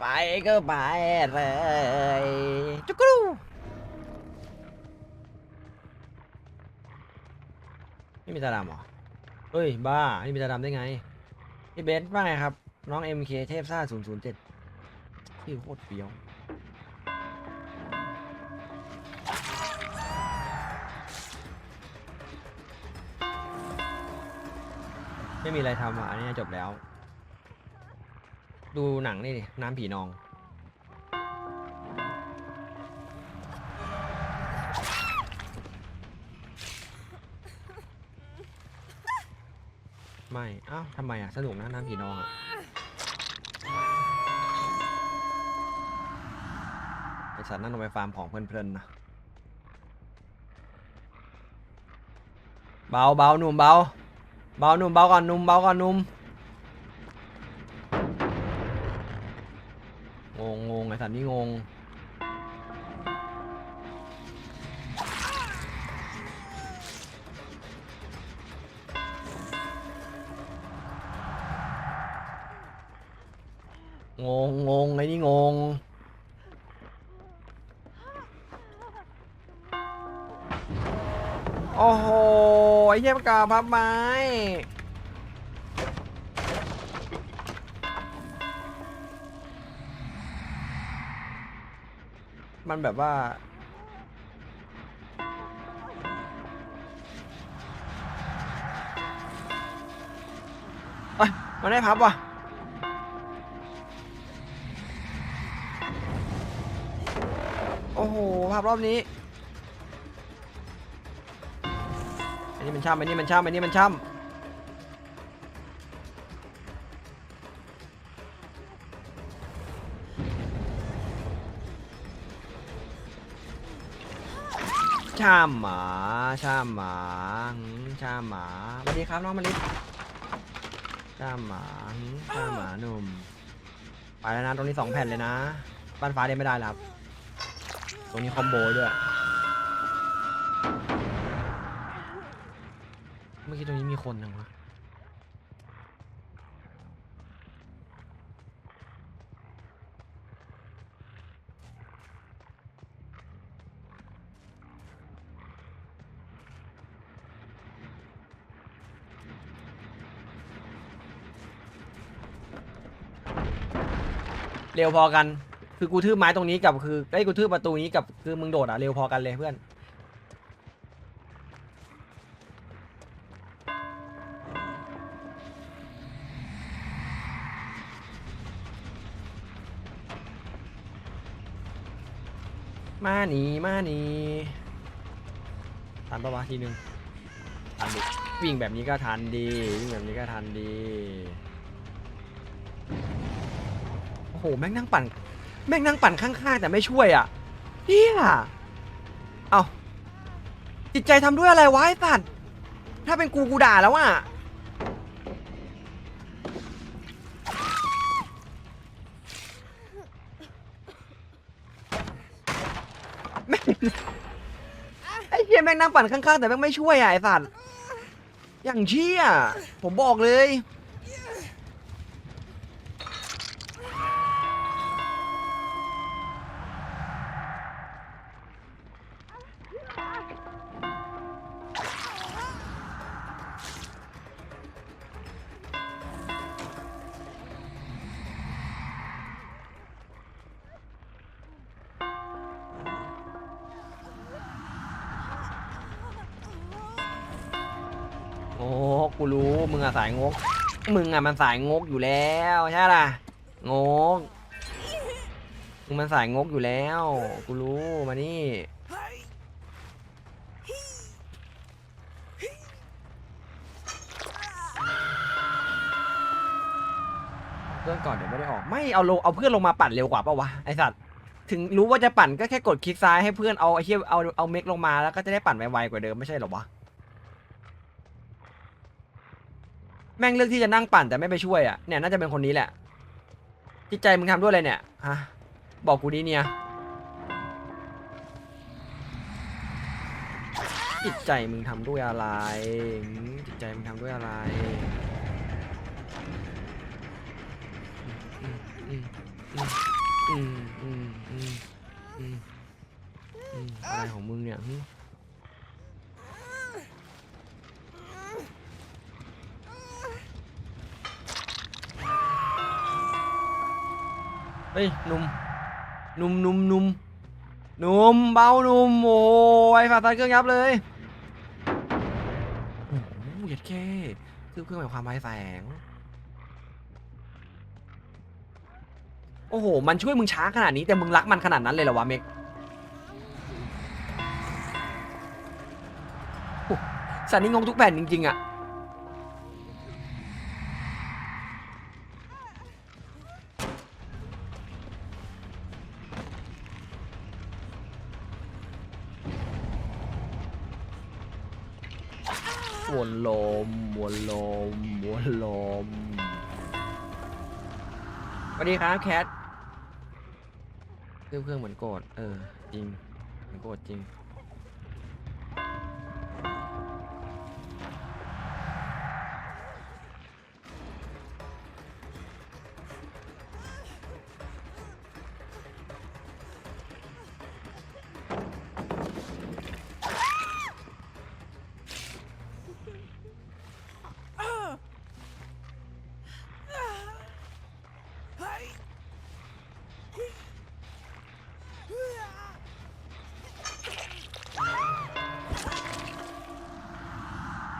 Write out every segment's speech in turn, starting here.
ไปก็ไปเลยจุกรูไม่มีตาดำเหรอเฮ้ย บ้าไม่มีตาดำได้ไงพี่เบนซ์ว่าไงครับ น้อง MK เทพซ่า007พี่โคตรเฟี้ยวไม่มีอะไรทำอะอันนี้จบแล้ว ดูหนังนี่ดิน้ำผีนอง ไม่อ้าวทำไมอะ สนุกนะน้ำผีนองอะไอสัตว์นั่นลงไปฟาร์มของเพลินๆนะ เบาเบาหนุ่มเบา เบาหนุ่มเบาก่อนหนุ่มเบาก่อนหนุ่มง งงงไอสัตว์นี่งง งงงงไอ้นี่งง โอ้โห ไอ้เหี้ยประกาพับไม้ มันแบบว่า เอ้ย มันได้พับว่ะ โอ้โหภาพรอบนี้ อันนี้มันช่ำอันนี้มันช่ำอันนี้มันช่ำ ชาหมาชาหมาหืมช่ำหมาสวัสดีครับน้องมะลิชาหมาหืมช่ำหมาหนุ่ม ไปแล้วนะตรงนี้สองแผ่นเลยนะบ้านฟ้าเล่นไม่ได้แล้วครับ ตรงนี้คอมโบด้วย เมื่อกี้ตรงนี้มีคนยังวะ เร็วพอกัน คือกูทืบไม้ตรงนี้กับคือไอ้ยกูทืบประตูนี้กับคือมึงโดดอะเร็วพอกันเลยเพื่อน มาหนีมาหนีทันปะวะทีนึงทันดิวิ่งแบบนี้ก็ทันดีวิ่งแบบนี้ก็ทันดี โอ้โหแม่งนั่งปั่น แม่งนั่งปั่นข้างๆแต่ไม่ช่วยอะเฮียเอาจิตใจทำด้วยอะไรวะไอ้สัตว์ถ้าเป็นกูกูด่าแล้วอะไอ้เฮียแม่งนั่งปั่นข้างๆแต่แม่งไม่ช่วยอะไอ้สัตว์อย่างเชี่ยผมบอกเลย งกกูรู้มึงอะสายงก มึงอะมันสายงกอยู่แล้วใช่ล่ะงกมึงมันสายงกอยู่แล้ว กูรู้มานี่เพื่อนก่อนเดี๋ยวไม่ได้ออกไม่เอาลงเอาเพื่อนลงมาปั่นเร็วกว่าปะวะไอสัตว์ถึงรู้ว่าจะปั่นก็แค่กดคลิกซ้ายให้เพื่อนเอาไอ้เหี้ยเอาเอาเมกลงมาแล้วก็จะได้ปั่นไวๆกว่าเดิมไม่ใช่หรอวะ แม่งเลือกที่จะนั่งปั่นแต่ไม่ไปช่วยอะเนี่ยน่าจะเป็นคนนี้แหละจิตใจมึงทำด้วยอะไรเนี่ยฮะบอกกูดีเนี่ยจิตใจมึงทำด้วยอะไรจิตใจมึงทำด้วยอะไรอะไรของมึงเนี่ยหึ เฮ้ยหนุ่มหนุ่มหนุ่มหนุ่มหนุ่มเบาหนุ่มโอ้ยฝาตัดเครื่องยับเลยโอ้โหเหยียดแค่คือเครื่องหมายความไวแสง โอ้โห มันช่วยมึงช้าขนาดนี้แต่มึงรักมันขนาดนั้นเลยเหรอวะเมกสันนี่งงทุกแผ่นจริงๆอะ วนลม วนลม วนลม สวัสดีครับแคทเครื่องเครื่องเหมือนโกรธเออ จริง เหมือนโกรธจริง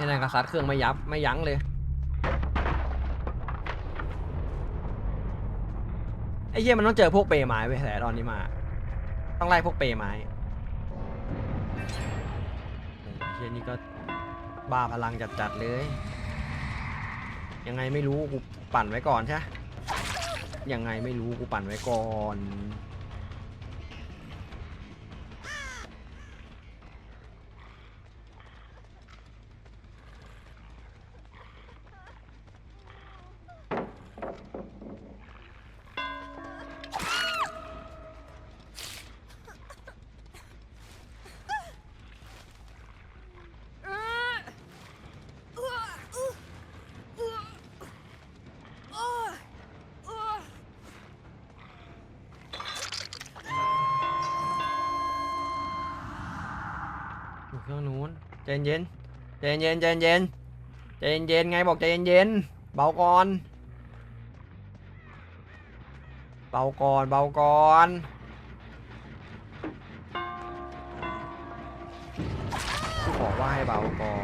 นี่นายกษัตริย์เครื่องไม่ยับไม่ยั้งเลยไอ้เหี้ยมันต้องเจอพวกเปรย์ไม้ไปแต่ตอนนี้มา ต้องไล่พวกเปรย์ไม้โอ้ยเหี้ยนี่ก็บ้าพลังจัดๆเลย ยังไงไม่รู้กูปั่นไว้ก่อนใช่ยังไงไม่รู้กูปั่นไว้ก่อน รื่องนู้นใจเย็นใจเย็นใจเย็นใจเย็นไงบอกใจเย็นเบาก่อนเบาก่อนเบาก่อนกูบอกว่าให้เบาก่อ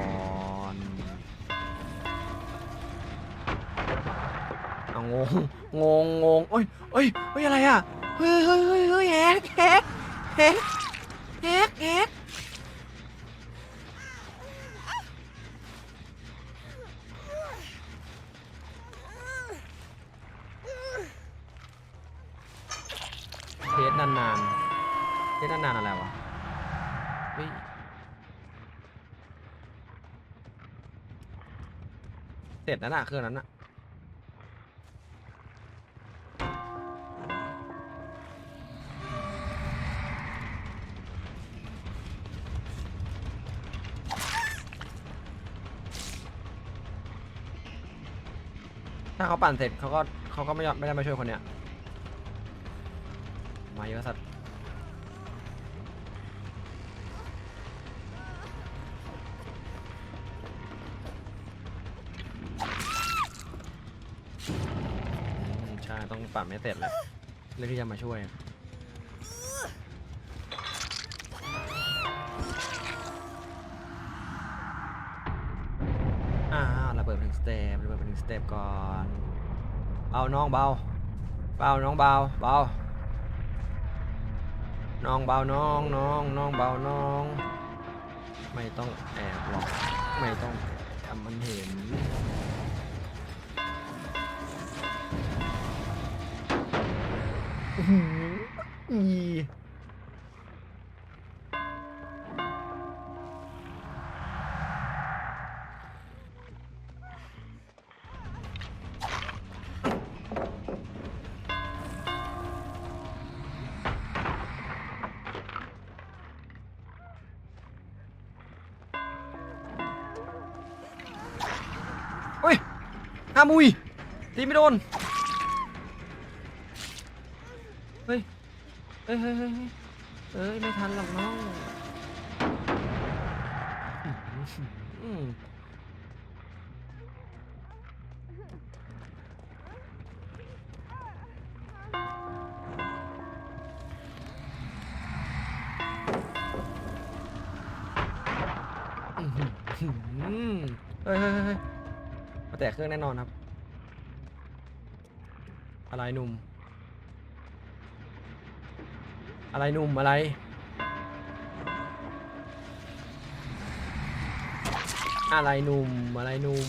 นเอางงงงงงเอ้ยเอ้ยเฮ้ยอะไรอะเฮ้ยเฮ้ยเฮ้ยเฮ้ยแฮกแฮกแฮกแฮกแฮก เทสนาน ๆเทสนานๆอะไรวะเฮ้ยเสร็จแล้วน่ะเครื่องนั้นน่ะถ้าเขาปั่นเสร็จเขาก็เขาก็ไม่ยอมไม่ได้มาช่วยคนเนี้ยมาเยอะสัตว์ ปั่นไม่เสร็จเลยเรื่องที่จะมาช่วย อ่าระเบิดเป็นสเต็ประเบิดเป็นสเต็ปก่อนเบาน้องเบาเบาน้องเบาเบาน้องเบาน้องน้องน้องเบาน้อง ไม่ต้องแอบหรอกไม่ต้องทำมันเห็น หืออีเฮ้ยห้ามุยตีไม่โดน เฮ้ย เฮ้ยเฮ้ยเฮ้ยเอ้ย ไม่ทันหรอกน้องอืมอื้อหือเฮ้ยเฮ้ยเฮ้ยเฮ้ยมาแตะเครื่องแน่นอนครับ อะไรหนุ่ม อะไรหนุ่มอะไร อะไรหนุ่มอะไรหนุ่ม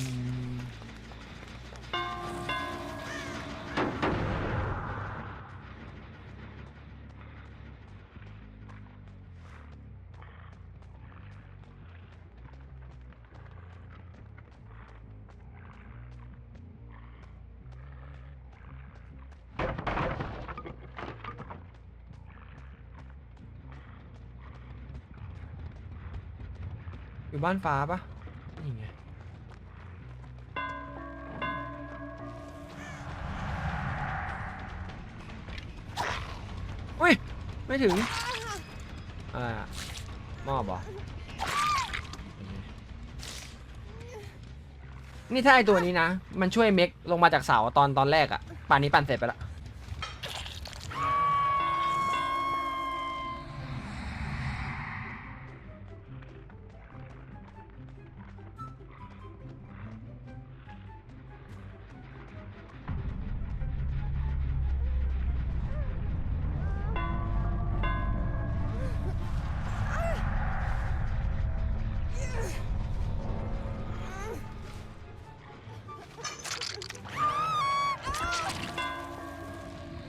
อยู่บ้านฟ้าปะนี่ไงอุ้ย ไม่ถึง อะไรอะมอบเหรอ นี่ถ้าไอตัวนี้นะ มันช่วยเม็กลงมาจากเสาตอนตอนแรกอะป่านนี้ปั่นเสร็จไปละ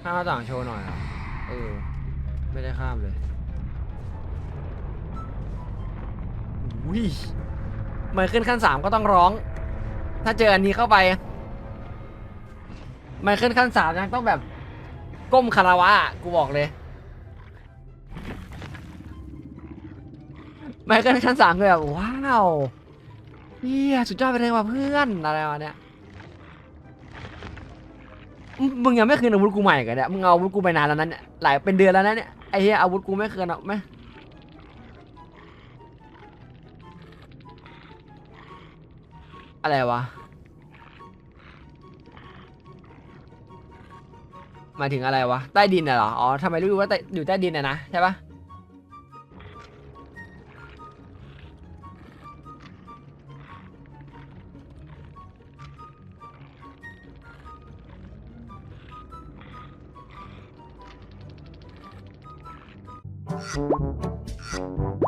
ข้ามหน้าต่างโชว์หน่อยครับเออ ไม่ได้ข้ามเลยอุ้ยไมเคิลขั้นสามก็ต้องร้อง ถ้าเจออันนี้เข้าไปไมเคิลขั้นสามยังต้องแบบ ก้มคาราวะอะกูบอกเลยไมเคิลขั้นสามคือแบบว้าวเฮียสุดยอดไปเลยว่ะเพื่อนอะไรวะเนี่ย มึงยังไม่คืนอาวุธกูใหม่กันเนี่ย มึงเอาอาวุธกูไปนานแล้วนั้นเนี่ย หลายเป็นเดือนแล้วนะเนี่ย ไอ้เหี้ยอาวุธกูไม่คืนหรอกไหมอะไรวะหมายถึงอะไรวะ ใต้ดินน่ะเหรอ อ๋อทำไมรู้ว่าใต้อยู่ใต้ดินน่ะนะใช่ปะ フッ。